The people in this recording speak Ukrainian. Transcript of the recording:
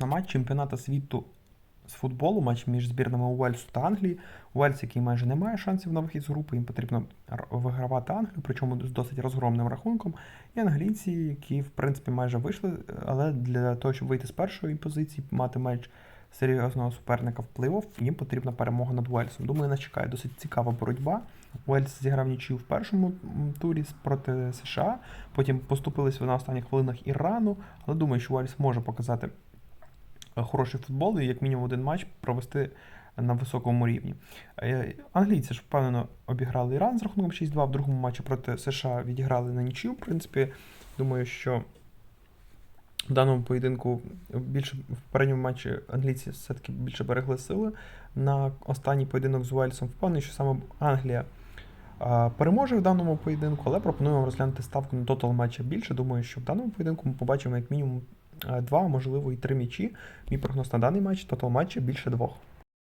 на матч чемпіонату світу з футболу, матч між збірнами Уельсу та Англії. Уельс, який майже не має шансів на вихід з групи, їм потрібно вигравати Англію, причому з досить розгромним рахунком. І англійці, які в принципі майже вийшли, але для того, щоб вийти з першої позиції, мати матч серйозного суперника в плей-офф, їм потрібна перемога над Уельсом. Думаю, нас чекає досить цікава боротьба. Уельс зіграв нічию в першому турі проти США, потім поступились на останніх хвилинах Ірану, але думаю, що Уельс може показати хороший футбол і як мінімум один матч провести на високому рівні. Е, Англійці ж впевнено обіграли Іран з рахунком 6-2, в другому матчі проти США відіграли на нічию. В принципі, думаю, що в даному поєдинку більше в передньому матчі англійці все-таки більше берегли сили. На останній поєдинок з Уельсом впевнений, що саме Англія переможе в даному поєдинку, але пропоную вам розглянути ставку на тотал матча більше. Думаю, що в даному поєдинку ми побачимо як мінімум е, два, можливо і три м'ячі. Мій прогноз на даний матч тотал матчі більше двох.